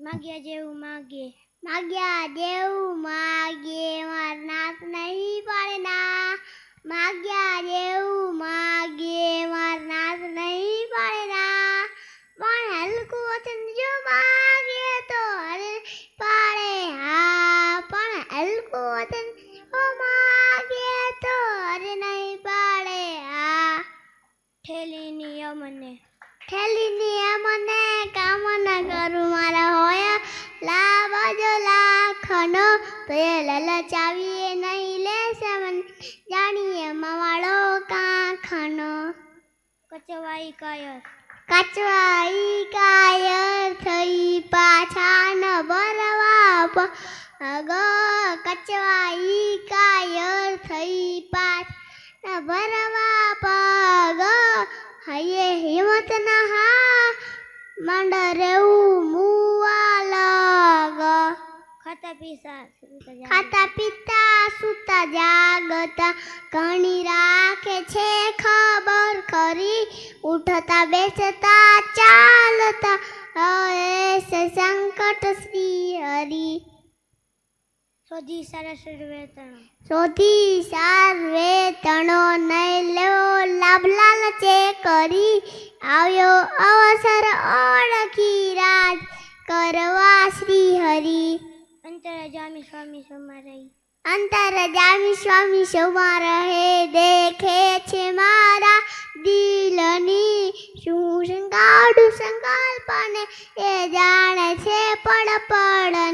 માગ્યા જેવું માગે. માગ્યા જેવું માગે. માર નાથ નહીં પડે ઠેલીની મને કામના કરું. મારા હોય લાભ જો લાખનો. તો એ લલચાવીએ નહીં લેશે મન. જાણીએ માવાળો કાંખનો. કચવાઈ કાયર. કચવાઈ કાયર થઈ પાછા ન ભરવા અગો કચવાઈ કાયર થઈ પાછા ન ભરવા પગ હૈયે હિંમતના હા માંડ રેવું મુવા લાગ ખાતા પીસા ખાતા પીતા સુતા જાગતા. ઘણી રાખે છે ખબર ખરી. ઉઠતા બેસતા ચાલતા. સંકટ શ્રી સોધી સરસ વેતન શોધી સારવે તણો નહીં લેવો લાભ લાલચે કરી આવ્યો અવસર ઓળખી રાજ કરવા શ્રી હરિ. અંતર જામી સ્વામી સમારઈ અંતર જામી સ્વામી શોભા રહે દેખે છે મારા દિલની શું શંકાડું સંકલ્પને એ જાણે છે પડ પોતાને પીડા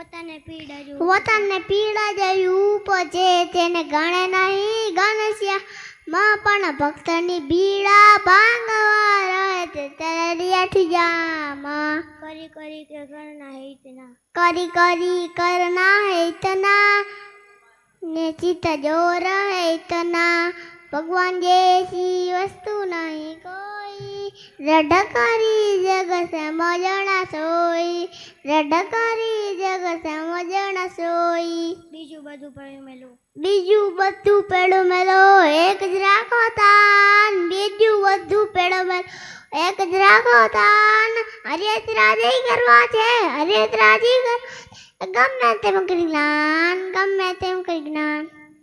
જો પોતાને પીડા જેવી ઉપજે તેને ગણે નહીં ગણસ્યા માં પણ ભક્તની બીડા ભાંગવા રહે તે તરિયાઠી જામાં કરી કરી કે કરના હિતના. કરી કરી કરના હેતના. ને ચિત્ત રહે તના ભગવાન જેસી વસ્તુ નહીં કોઈ. રડ કરી જગ સમજણા સોઈ રડ કરી જગ સમજણ સોઈ. બીજું બધું પડ્યું મેલું. બીજું બધું પેડું મેલો એક જ રાખો તાન. બીજું બધું પેડો મેલો એક જ રાખો તાન. હરિયત રાજી કરવા છે હરિયત રાજી કર ગમે તેમ કરી જ્ઞાન ગમે તેમ કરી જ્ઞાન.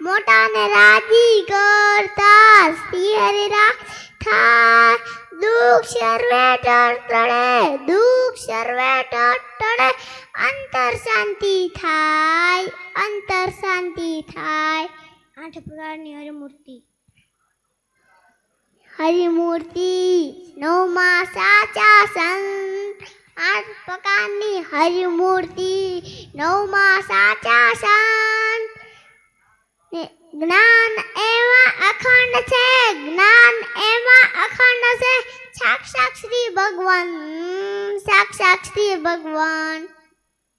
મોટાને રાજી કરતા શ્રી હરિ થાય દુઃખ સર્વે ટળે, દુઃખ સર્વે ટળે. અંતર શાંતિ થાય, અંતર શાંતિ થાય. આઠ પ્રકારની હરિમૂર્તિ. હરિમૂર્તિ નવમાં સાચા સંત. આઠ પ્રકારની હરિમૂર્તિ. નવમાં સાચા જ્ઞાન એવા અખંડ છે જ્ઞાન એવા અખંડ છે. સાક્ષાત શ્રી ભગવાન સાક્ષાત શ્રી ભગવાન.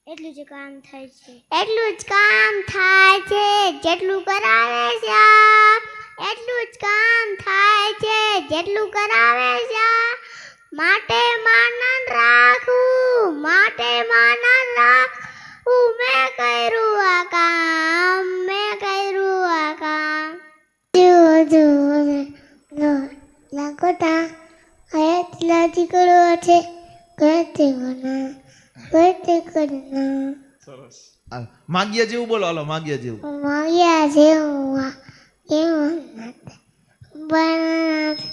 એટલું જ કામ થાય છે. એટલું જ કામ થાય છે જેટલું કરાવે છે એટલું જ કામ થાય છે જેટલું કરાવે છે માટે માનન ગતિ ગણા ગતિ કરના સરસ આ માગ્યા જેવું બોલો હાલો માગ્યા જેવું માગ્યા જેવું એવું નથી બનાનાથ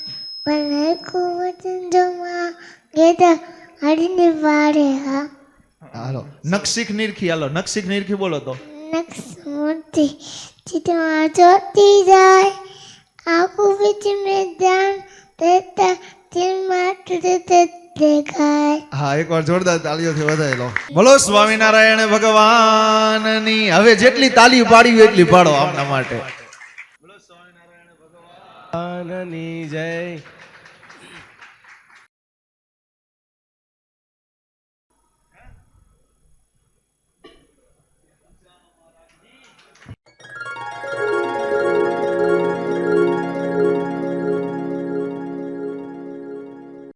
બનાયકું વચન જો માગે તો હરીને પાડે હા હાલો નક્ષિક નિરખી હાલો નક્ષિક નિરખી બોલો તો નક્ષ મૂર્તિ ચિત્રમાં જોતી જાય આખું બીચ મેં ધ્યાન દેતા દિલમાં તૂટે દેખાય. હા એકવાર જોરદાર તાળીઓથી વધારેલો બોલો સ્વામિનારાયણ ભગવાનની. હવે જેટલી તાળી પાડી એટલી પાડો આપના માટે. ભગવાનની જય.